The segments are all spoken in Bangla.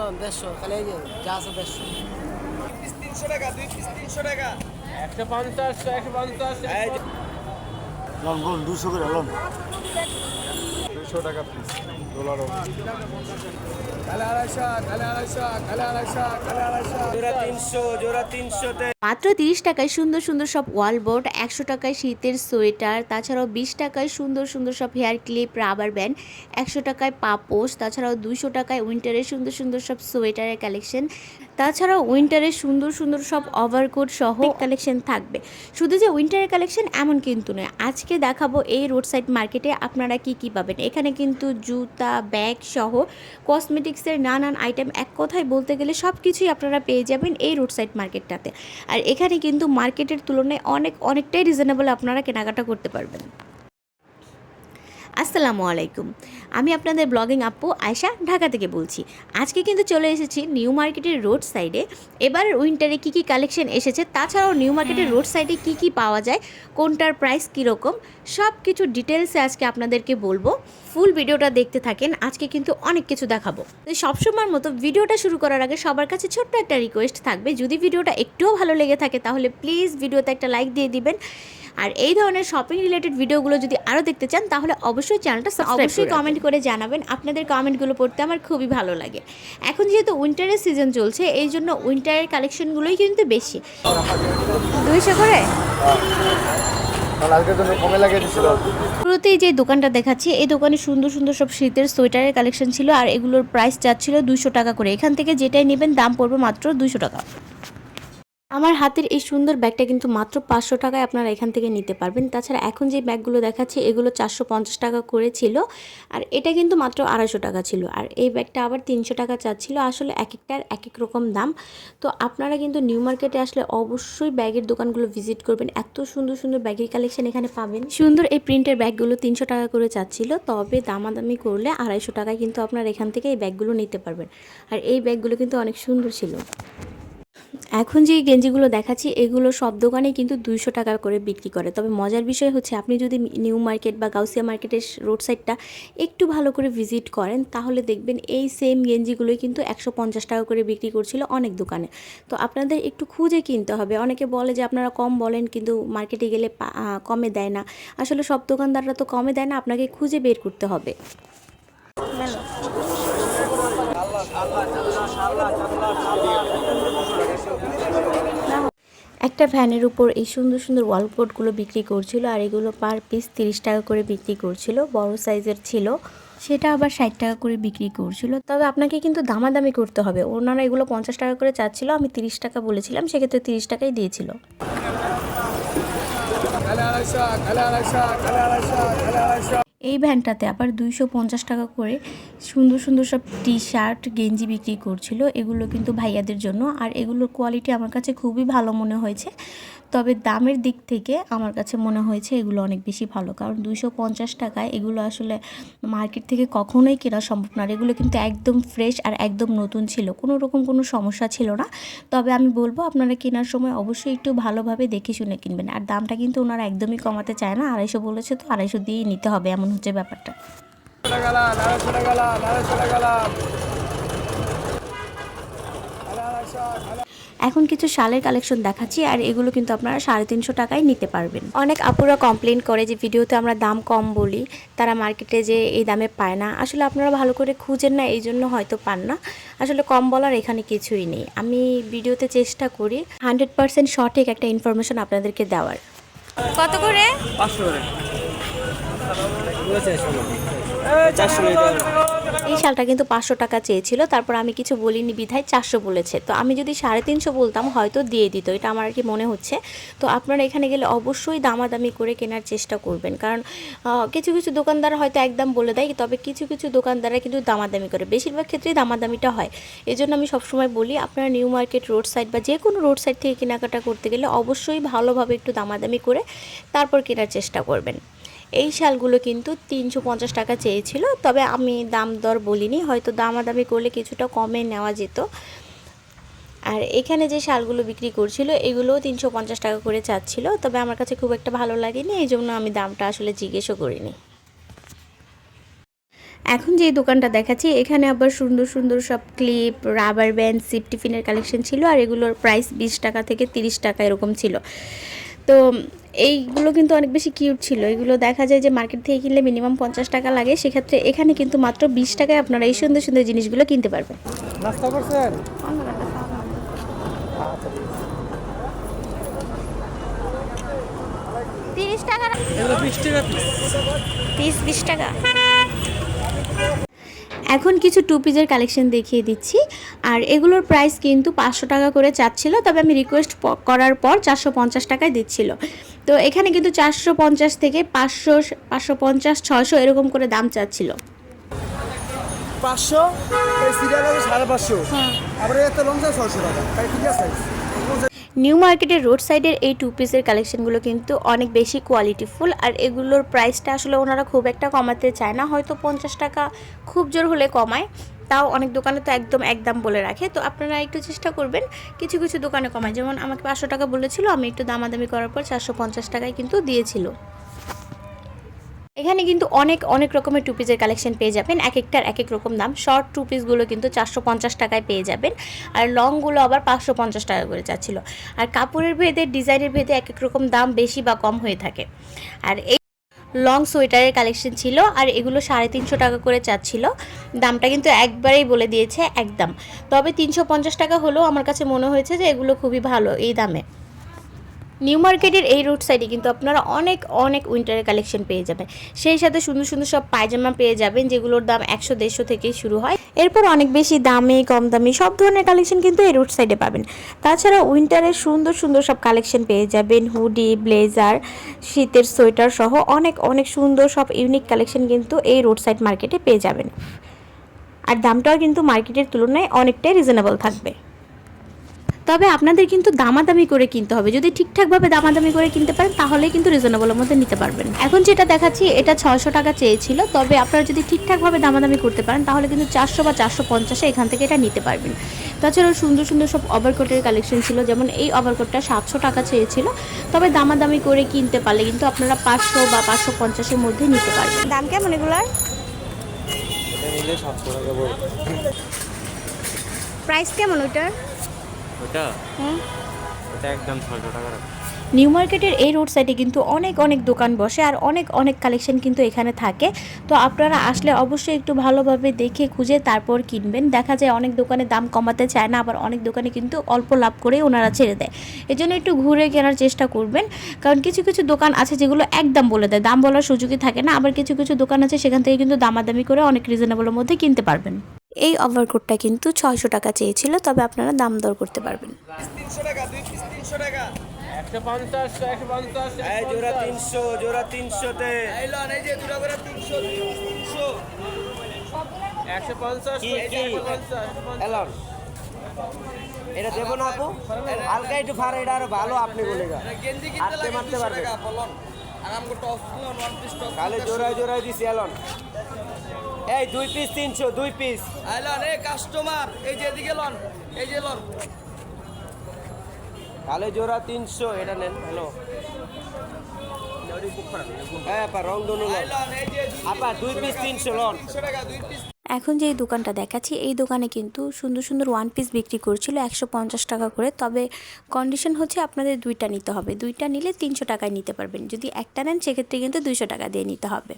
বললাম দেড়শো খালি এই যে যা আছে দেড়শো তিনশো টাকা দুই পিস তিনশো টাকা একশো পঞ্চাশ একশো পঞ্চাশ লন বল দুশো করে লন। দুশো টাকা পিস ডলারও জোড়া তিনশো জোড়া তিনশোতে। মাত্র তিরিশ টাকায় সুন্দর সুন্দর সব ওয়াল বোর্ড, একশো টাকায় শীতের সোয়েটার, তাছাড়াও বিশ টাকায় সুন্দর সুন্দর সব হেয়ার ক্লিপ, রাবার ব্যান্ড, একশো টাকায় পাপোশ, তাছাড়াও দুশো টাকায় উইন্টারের সুন্দর সুন্দর সব সোয়েটারের কালেকশন, তাছাড়াও উইন্টারের সুন্দর সুন্দর সব ওভারকোট সহ কালেকশন থাকবে। শুধু যে উইন্টারের কালেকশন এমন কিন্তু নয়, আজকে দেখাবো এই রোড সাইড মার্কেটে আপনারা কি কি পাবেন। এখানে কিন্তু জুতা, ব্যাগ সহ কসমেটিক্সের নানান আইটেম, এক কথায় বলতে গেলে সব কিছুই আপনারা পেয়ে যাবেন এই রোড সাইড মার্কেটটাতে। আর এখানে কিন্তু মার্কেটের তুলনায় অনেক অনেকটাই রিজনেবল আপনারা কেনাকাটা করতে পারবেন। আসসালামু আলাইকুম। আমি আপনাদের ব্লগিং আপু আয়শা ঢাকা থেকে বলছি। আজকে কিন্তু চলে এসেছি নিউ মার্কেটের রোড সাইডে এবার উইন্টারে কী কী কালেকশন এসেছে তাছাড়াও নিউ মার্কেটের রোড সাইডে কী কী পাওয়া যায় কোনটার প্রাইস কীরকম সব কিছু ডিটেলসে আজকে আপনাদেরকে বলব। ফুল ভিডিওটা দেখতে থাকেন আজকে কিন্তু অনেক কিছু দেখাবো। তো সবসময়ের মতো ভিডিওটা শুরু করার আগে সবার কাছে ছোট্ট একটা রিকোয়েস্ট থাকবে যদি ভিডিওটা একটুও ভালো লেগে থাকে তাহলে প্লিজ ভিডিওতে একটা লাইক দিয়ে দিবেন। আর এই ধরনের শপিং রিলেটেড ভিডিওগুলো যদি আরও দেখতে চান তাহলে অবশ্যই চ্যানেলটা অবশ্যই কমেন্ট করে জানাবেন। আপনাদের কমেন্টগুলো পড়তে আমার খুবই ভালো লাগে। এখন যেহেতু উইন্টারের সিজন চলছে এই জন্য উইন্টারের কালেকশনগুলোই কিন্তু বেশি। দুইশো করে শুরুতেই যে দোকানটা দেখাচ্ছি এই দোকানে সুন্দর সুন্দর সব শীতের সোয়েটারের কালেকশন ছিল আর এগুলোর প্রাইস যাচ্ছিল দুশো টাকা করে। এখান থেকে যেটাই নেবেন দাম পড়বে মাত্র দুশো টাকা। আমার হাতের এই সুন্দর ব্যাগটা কিন্তু মাত্র পাঁচশো টাকায় আপনারা এখান থেকে নিতে পারবেন। তাছাড়া এখন যে ব্যাগগুলো দেখাচ্ছি, এগুলো চারশো পঞ্চাশ টাকা করে ছিল। আর এটা কিন্তু মাত্র আড়াইশো টাকা ছিল। আর এই ব্যাগটা আবার তিনশো টাকা চাচ্ছিল। আসলে এক একটার এক এক রকম দাম। তো আপনারা কিন্তু নিউ মার্কেটে আসলে অবশ্যই ব্যাগের দোকানগুলো ভিজিট করবেন। এত সুন্দর সুন্দর ব্যাগের কালেকশন এখানে পাবেন। সুন্দর এই প্রিন্টের ব্যাগগুলো তিনশো টাকা করে চাচ্ছিল। তবে দামাদামি করলে আড়াইশো টাকায় কিন্তু আপনারা এখান থেকে এই ব্যাগগুলো নিতে পারবেন। আর এই ব্যাগগুলো কিন্তু অনেক সুন্দর ছিল। এখন যে গেঞ্জিগুলো দেখাচ্ছি, এগুলো সব দোকানেই কিন্তু দুইশো টাকা করে বিক্রি করে। তবে মজার বিষয় হচ্ছে, আপনি যদি নিউ মার্কেট বা গাউসিয়া মার্কেটের রোড সাইডটা একটু ভালো করে ভিজিট করেন, তাহলে দেখবেন এই সেম গেঞ্জিগুলোই কিন্তু একশো পঞ্চাশ টাকা করে বিক্রি করছিল অনেক দোকানে। তো আপনাদের একটু খুঁজে কিনতে হবে। অনেকে বলে যে, আপনারা কম বলেন কিন্তু মার্কেটে গেলে কমে দেয় না। আসলে সব দোকানদাররা তো কমে দেয় না, আপনাকে খুঁজে বের করতে হবে। একটা ভ্যানের উপর এই সুন্দর সুন্দর ওয়ালপোর্টগুলো বিক্রি করছিল আর এগুলো পার পিস তিরিশ টাকা করে বিক্রি করছিল, বড় সাইজের ছিল। সেটা আবার ষাট টাকা করে বিক্রি করছিল। তবে আপনাকে কিন্তু দামাদামি করতে হবে। ওনারা এগুলো পঞ্চাশ টাকা করে চাচ্ছিল, আমি তিরিশ টাকা বলেছিলাম, সেক্ষেত্রে তিরিশ টাকাই দিয়েছিল। এই ভ্যানটাতে আবার দুইশো পঞ্চাশ টাকা করে সুন্দর সুন্দর সব টি শার্ট গেঞ্জি বিক্রি করছিল। এগুলো কিন্তু ভাইয়াদের জন্য। আর এগুলোর কোয়ালিটি আমার কাছে খুবই ভালো মনে হয়েছে। তবে দামের দিক থেকে আমার কাছে মনে হয়েছে এগুলো অনেক বেশি ভালো। কারণ দুইশো পঞ্চাশ টাকায় এগুলো আসলে মার্কেট থেকে কখনোই কেনা সম্ভব না। আর এগুলো কিন্তু একদম ফ্রেশ আর একদম নতুন ছিল। কোনো রকম কোনো সমস্যা ছিল না। তবে আমি বলব, আপনারা কেনার সময় অবশ্যই একটু ভালোভাবে দেখে শুনে কিনবেন। আর দামটা কিন্তু ওনারা একদমই কমাতে চায় না, আড়াইশো বলেছে তো, আড়াইশো দিয়েই নিতে হবে, এমন হচ্ছে ব্যাপারটা। এখন কিছু শালের কালেকশন দেখাচ্ছি, আর এগুলো কিন্তু আপনারা সাড়ে তিনশো টাকায় নিতে পারবেন। অনেক আপুরা কমপ্লেন করে যে ভিডিওতে আমরা দাম কম বলি, তারা মার্কেটে যে এই দামে পায় না। আসলে আপনারা ভালো করে খুঁজেন না, এই জন্য হয়তো পান না। আসলে কম বলার এখানে কিছুই নেই। আমি ভিডিওতে চেষ্টা করি হান্ড্রেড পার্সেন্ট সঠিক একটা ইনফরমেশন আপনাদেরকে দেওয়ার। কত করে? পাঁচশো করে। এই শালটা কিন্তু পাঁচশো টাকা চেয়েছিল, তারপর আমি কিছু বলিনি বিধায় চারশো বলেছে। তো আমি যদি সাড়ে তিনশো বলতাম, হয়তো দিয়ে দিত, এটা আমার আর কি মনে হচ্ছে। তো আপনারা এখানে গেলে অবশ্যই দামাদামি করে কেনার চেষ্টা করবেন, কারণ কিছু কিছু দোকানদার হয়তো একদম বলে দেয়, তবে কিছু কিছু দোকানদাররা কিন্তু দামাদামি করে। বেশিরভাগ ক্ষেত্রেই দামাদামিটা হয়। এই জন্য আমি সবসময় বলি, আপনারা নিউ মার্কেট রোড সাইড বা যে কোনো রোড সাইড থেকে কেনাকাটা করতে গেলে অবশ্যই ভালোভাবে একটু দামাদামি করে তারপর কেনার চেষ্টা করবেন। এই শালগুলো কিন্তু তিনশো পঞ্চাশ টাকা চেয়েছিল, তবে আমি দাম দর বলিনি, হয়তো দামাদামি করলে কিছুটা কমে নেওয়া যেত। আর এখানে যে শালগুলো বিক্রি করছিল, এগুলোও তিনশো পঞ্চাশ টাকা করে চাচ্ছিল, তবে আমার কাছে খুব একটা ভালো লাগেনি, এই জন্য আমি দামটা আসলে জিজ্ঞেসও করিনি। এখন যে দোকানটা দেখাচ্ছি, এখানে আবার সুন্দর সুন্দর সব ক্লিপ, রাবার ব্যান্ড সিপ টিফিনের কালেকশন ছিল, আর এগুলোর প্রাইস বিশ টাকা থেকে তিরিশ টাকা এরকম ছিল। তো এইগুলো কিন্তু অনেক বেশি কিউট ছিল। এগুলো দেখা যায় যে মার্কেট থেকে কিনলে মিনিমাম পঞ্চাশ টাকা লাগে। সেক্ষেত্রে এখানে কিন্তু মাত্র বিশ টাকায় আপনারা এই সুন্দর সুন্দর জিনিসগুলো কিনতে পারবেন। নাস্তা তিরিশ টাকা বিশ টাকা এখন কিছু টু পিসের কালেকশন দেখিয়ে দিচ্ছি। আর এগুলোর প্রাইস কিন্তু পাঁচশো টাকা করে চাচ্ছিল তবে আমি রিকোয়েস্ট করার পর চারশো পঞ্চাশ টাকায় দিচ্ছিল। তো এখানে কিন্তু চারশো পঞ্চাশ থেকে পাঁচশো পাঁচশো পঞ্চাশ ছশো এরকম করে দাম চাচ্ছিল। পাঁচশো সিরিয়াল আছে সাড়ে পাঁচশো। আবার একটা লং ছয়শো টাকা তাই ঠিক আছে? নিউ মার্কেটের রোড সাইডের এই টু পিসের কালেকশনগুলো কিন্তু অনেক বেশি কোয়ালিটিফুল আর এগুলোর প্রাইসটা আসলে ওনারা খুব একটা কমাতে চায় না। হয়তো পঞ্চাশ টাকা খুব জোর হলে কমায়, তাও অনেক দোকানে তো একদম একদম বলে রাখে। তো আপনারা একটু চেষ্টা করবেন কিছু কিছু দোকানে কমায়। যেমন আমাকে পাঁচশো টাকা বলেছিল, আমি একটু দামাদামি করার পর চারশো পঞ্চাশ টাকায় কিন্তু দিয়েছিল। এখানে কিন্তু অনেক অনেক রকমের টু পিসের কালেকশন পেয়ে যাবেন। এক একটার এক এক রকম দাম। শর্ট টু পিসগুলো কিন্তু চারশো পঞ্চাশ টাকায় পেয়ে যাবেন। আর লংগুলো আবার পাঁচশো পঞ্চাশ টাকা করে যাচ্ছিল। আর কাপড়ের ভেদে, ডিজাইনের ভেদে এক এক রকম দাম বেশি বা কম হয়ে থাকে। আর এই লং সোয়েটারের কালেকশন ছিল। আর এগুলো সাড়ে তিনশো টাকা করে চাচ্ছিল। দামটা কিন্তু একবারেই বলে দিয়েছে একদম। তবে তিনশো পঞ্চাশ টাকা হলেও আমার কাছে মনে হয়েছে যে এগুলো খুবই ভালো এই দামে। নিউ মার্কেটের এই রোড সাইডে কিন্তু আপনারা অনেক অনেক উইন্টারের কালেকশন পেয়ে যাবেন। সেই সাথে সুন্দর সুন্দর সব পায়জামা পেয়ে যাবেন, যেগুলোর দাম একশো, দেড়শো থেকেই শুরু হয়। এরপর অনেক বেশি দামে, কম দামি সব ধরনের কালেকশন কিন্তু এই রোড সাইডে পাবেন। তাছাড়া উইন্টারের সুন্দর সুন্দর সব কালেকশন পেয়ে যাবেন হুডি ব্লেজার শীতের সোয়েটার সহ অনেক অনেক সুন্দর সব ইউনিক কালেকশন কিন্তু এই রোড সাইড মার্কেটে পেয়ে যাবেন। আর দামটাও কিন্তু মার্কেটের তুলনায় অনেকটাই রিজনেবল থাকবে। তবে আপনাদের কিন্তু দামাদামি করে কিনতে হবে। যদি ঠিকঠাকভাবে দামাদামি করে কিনতে পারেন তাহলে কিন্তু রিজনেবলের মধ্যে নিতে পারবেন। এখন যেটা দেখাচ্ছি এটা ছয়শো টাকা চেয়েছিল। তবে আপনারা যদি ঠিকঠাকভাবে দামাদামি করতে পারেন তাহলে কিন্তু চারশো বা চারশো পঞ্চাশে এখান থেকে এটা নিতে পারবেন। তাছাড়াও সুন্দর সুন্দর সব ওভারকোটের কালেকশন ছিল। যেমন এই ওভারকোটটা সাতশো টাকা চেয়েছিল। তবে দামাদামি করে কিনতে পারলে কিন্তু আপনারা পাঁচশো বা পাঁচশো পঞ্চাশের মধ্যে নিতে পারবেন। দাম কেমন এগুলার? প্রাইস কেমন ওইটার? ওটা? ওটা একদম ছয়শো টাকা নিউ মার্কেটের এই রোড সাইডে কিন্তু অনেক অনেক দোকান বসে আর অনেক অনেক কালেকশন কিন্তু এখানে থাকে। তো আপনারা আসলে অবশ্যই একটু ভালোভাবে দেখে খুঁজে তারপর কিনবেন। দেখা যায় অনেক দোকানে দাম কমাতে চায় না আবার অনেক দোকানে কিন্তু অল্প লাভ করে ওনারা ছেড়ে দেয়। এই জন্য একটু ঘুরে কেনার চেষ্টা করবেন। কারণ কিছু কিছু দোকান আছে যেগুলো একদম বলে দেয়। দাম বলার সুযোগই থাকে না আবার কিছু কিছু দোকান আছে সেখান থেকে কিন্তু দামাদামি করে অনেক রিজনেবলের মধ্যে কিনতে পারবেন। এই ওভারকোটটা কিন্তু ছয়শো টাকা চেয়েছিল তবে আপনারা দাম দর করতে পারবেন। করে এটা দেবো না আপু? হালকা একটু ফার এটা আরও ভালো আপনি বলে মারতে পারবে বলুন আর টপ তাহলে জোড়ায় জোড়ায় দিছি এলন এই দুই পিস তিনশো দুই পিস আইলন এই কাস্টমার এই যে এদিকে লন এই যে লন। তাহলে জোড়া তিনশো এটা নেন হ্যালো। হ্যাঁ আপা রং দনু লন। আইলন এই যে আপা দুই পিস তিনশো লন। তিনশো টাকা দুই পিস এখন যে এই দোকানটা দেখাচ্ছি এই দোকানে কিন্তু সুন্দর সুন্দর ওয়ান পিস বিক্রি করছিল একশো পঞ্চাশ টাকা করে। তবে কন্ডিশন হচ্ছে আপনাদের দুইটা নিতে হবে। দুইটা নিলে তিনশো টাকায় নিতে পারবেন। যদি একটা নেন সেক্ষেত্রে কিন্তু দুইশো টাকা দিয়ে নিতে হবে।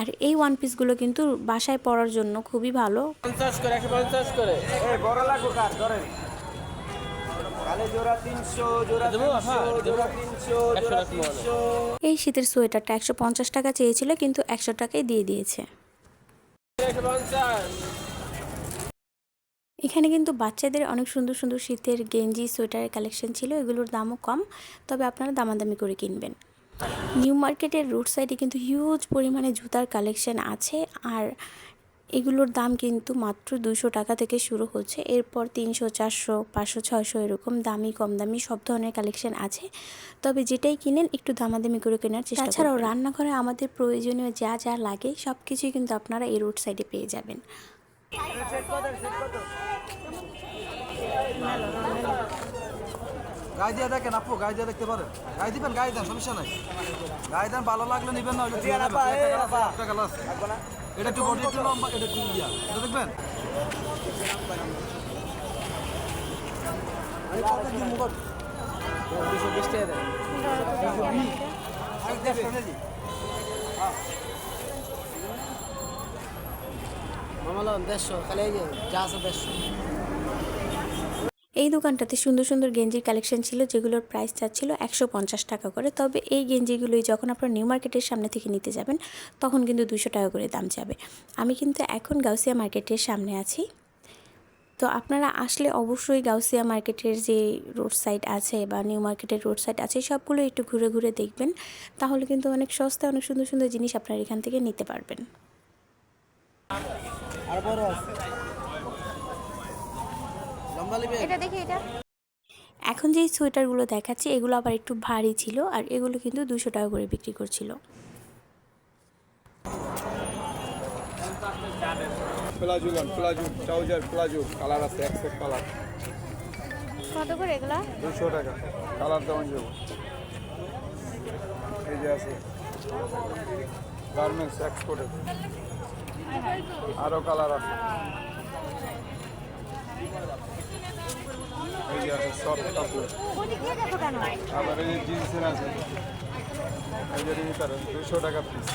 আর এই ওয়ান পিসগুলো কিন্তু বাসায় পরার জন্য খুবই ভালো। পঞ্চাশ করে একশো পঞ্চাশ করে। বড়? তিনশো হ্যাঁ, এই শীতের সোয়েটারটা একশো পঞ্চাশ টাকা চেয়েছিল কিন্তু একশো টাকায় দিয়ে দিয়েছে। এখানে কিন্তু বাচ্চাদের অনেক সুন্দর সুন্দর শীতের গেঞ্জি সোয়েটারের কালেকশন ছিল এগুলোর দামও কম তবে আপনারা দামাদামি করে কিনবেন। নিউ মার্কেটের রোড সাইডে কিন্তু হিউজ পরিমাণে জুতার কালেকশন আছে আর এগুলোর দাম কিন্তু মাত্র দুশো টাকা থেকে শুরু হচ্ছে। এরপর তিনশো চারশো পাঁচশো ছয়শো এরকম দামি কম দামি সব ধরনের কালেকশন আছে। তবে যেটাই কিনেন একটু দামাদামি করে কেনার চেষ্টা তাছাড়াও রান্নাঘরে আমাদের প্রয়োজনীয় যা যা লাগে সব কিছুই কিন্তু আপনারা এই রোড সাইডে পেয়ে যাবেন। গায়ে দিয়ে দেখেন আপু গায়ে দিয়ে দেখতে পারেন। গায়ে দিবেন গায়ে দেন সমস্যা নাই। গায়ে দেন ভালো লাগলে নিবেন না এটা একটু বডি একটু লম্বা এটা একটু ইয়া। এটা দেখবেন? দুশো বিশ টাকা দেন। মামালো দেড়শো খালি যা আছে দেড়শো। এই দোকানটাতে সুন্দর সুন্দর গেঞ্জির কালেকশন ছিল, যেগুলোর প্রাইস চাচ্ছিল একশো পঞ্চাশ টাকা করে। তবে এই গেঞ্জিগুলোই যখন আপনারা নিউ মার্কেটের সামনে থেকে নিতে যাবেন, তখন কিন্তু দুশো টাকা করে দাম যাবে। আমি কিন্তু এখন গাউসিয়া মার্কেটের সামনে আছি। তো আপনারা আসলে অবশ্যই গাউসিয়া মার্কেটের যে রোড সাইড আছে বা নিউ মার্কেটের রোড সাইড আছে, সবগুলো একটু ঘুরে ঘুরে দেখবেন। তাহলে কিন্তু অনেক সস্তায়, অনেক সুন্দর সুন্দর জিনিস আপনারা এখান থেকে নিতে পারবেন। আর বড় এটা দেখি এটা। এখন যেই সোয়েটারগুলো দেখাচ্ছি এগুলো আবার একটু ভারী ছিল আর এগুলো কিন্তু দুশো টাকা করে বিক্রি করছিল। Palazzo lawn palazzo trouser palazzo colour আছে এক সেট কালার। কত করে এগুলো? দুশো টাকা কালার দেওয়া যাব। এই যে আছে গার্মেন্টস এক্সপোর্টের আরও কালার আছে। কাপড় আবার এই জিন্সের আছে দুশো টাকা পিস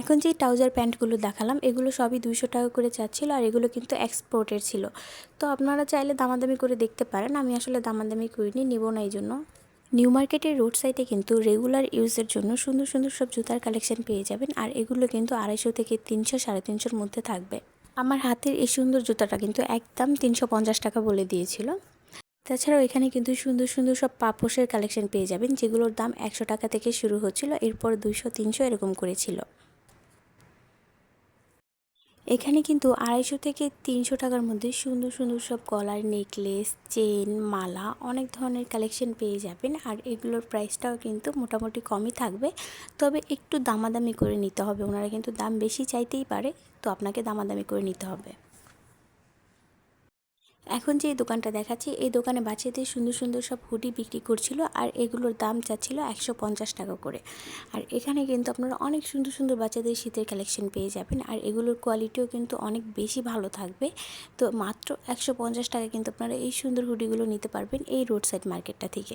এখন যে ট্রাউজার প্যান্টগুলো দেখালাম এগুলো সবই দুইশো টাকা করে চাচ্ছিল আর এগুলো কিন্তু এক্সপোর্টের ছিল। তো আপনারা চাইলে দামাদামি করে দেখতে পারেন আমি আসলে দামাদামি করিনি নিব না এই জন্য। নিউ মার্কেটের রোড সাইডে কিন্তু রেগুলার ইউজের জন্য সুন্দর সুন্দর সব জুতার কালেকশন পেয়ে যাবেন আর এগুলো কিন্তু আড়াইশো থেকে তিনশো সাড়ে তিনশোর মধ্যে থাকবে। আমার হাতের এই সুন্দর জুতাটা কিন্তু একদম তিনশো পঞ্চাশ টাকা বলে দিয়েছিল। তাছাড়াও এখানে কিন্তু সুন্দর সুন্দর সব পাপোশের কালেকশন পেয়ে যাবেন, যেগুলোর দাম একশো টাকা থেকে শুরু হচ্ছিল, এরপর দুশো তিনশো এরকম করেছিল। এখানে কিন্তু আড়াইশো থেকে তিনশো টাকার মধ্যে সুন্দর সুন্দর সব কলার নেকলেস, চেন, মালা অনেক ধরনের কালেকশন পেয়ে যাবেন। আর এগুলোর প্রাইসটাও কিন্তু মোটামুটি কমই থাকবে। তবে একটু দামাদামি করে নিতে হবে। ওনারা কিন্তু দাম বেশি চাইতেই পারে, তো আপনাকে দামাদামি করে নিতে হবে। এখন যে এই দোকানটা দেখাচ্ছি, এই দোকানে বাচ্চাদের সুন্দর সুন্দর সব হুডি বিক্রি করছিল আর এগুলোর দাম চাচ্ছিল একশো পঞ্চাশ টাকা করে। আর এখানে কিন্তু আপনারা অনেক সুন্দর সুন্দর বাচ্চাদের শীতের কালেকশন পেয়ে যাবেন আর এগুলোর কোয়ালিটিও কিন্তু অনেক বেশি ভালো থাকবে। তো মাত্র একশো পঞ্চাশ টাকা কিন্তু আপনারা এই সুন্দর হুডিগুলো নিতে পারবেন এই রোড সাইড মার্কেটটা থেকে।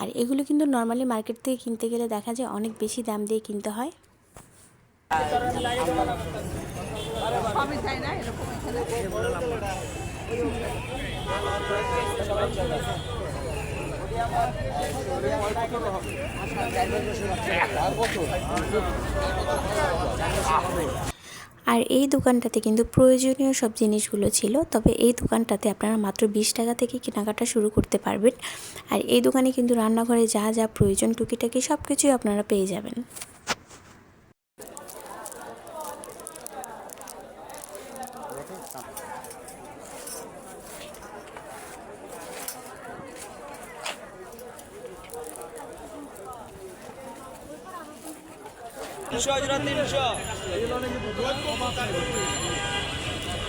আর এগুলো কিন্তু নর্মালি মার্কেট থেকে কিনতে গেলে দেখা যায় অনেক বেশি দাম দিয়ে কিনতে হয়। আর এই দোকানটাতে কিন্তু প্রয়োজনীয় সব জিনিসগুলো ছিল, তবে এই দোকানটাতে আপনারা মাত্র বিশ টাকা থেকে কেনাকাটা শুরু করতে পারবেন। আর এই দোকানে কিন্তু রান্নাঘরে যা যা প্রয়োজন টুকিটাকি সব কিছুই আপনারা পেয়ে যাবেন।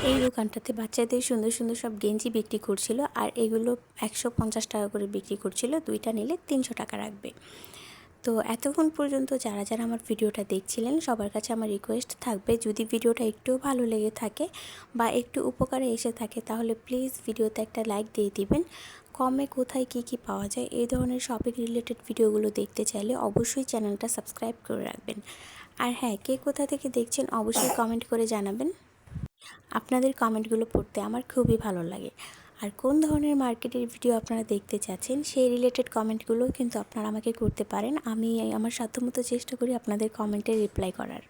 এই দোকানটাতে বাচ্চাদের সুন্দর সুন্দর সব গেঞ্জি বিক্রি করছিল আর এগুলো একশো পঞ্চাশ টাকা করে বিক্রি করছিল, দুইটা নিলে তিনশো টাকা রাখবে। তো এতক্ষণ পর্যন্ত যারা যারা আমার ভিডিওটা দেখছিলেন, সবার কাছে আমার রিকোয়েস্ট থাকবে, যদি ভিডিওটা একটু ভালো লেগে থাকে বা একটু উপকারে এসে থাকে, তাহলে প্লিজ ভিডিওতে একটা লাইক দিয়ে দিবেন। কমে কোথায় কি কি পাওয়া যায়, এই ধরনের শপিং রিলেটেড ভিডিওগুলো দেখতে চাইলে অবশ্যই চ্যানেলটা সাবস্ক্রাইব করে রাখবেন। আর হ্যাঁ কে কোথা থেকে দেখছেন অবশ্যই কমেন্ট করে জানাবেন। আপনাদের কমেন্টগুলো পড়তে আমার খুবই ভালো লাগে। আর কোন ধরনের মার্কেটের ভিডিও আপনারা দেখতে চাচ্ছেন, সেই রিলেটেড কমেন্টগুলোও কিন্তু আপনারা আমাকে করতে পারেন। আমি আমার সাধ্যমতো চেষ্টা করি আপনাদের কমেন্টে রিপ্লাই করার।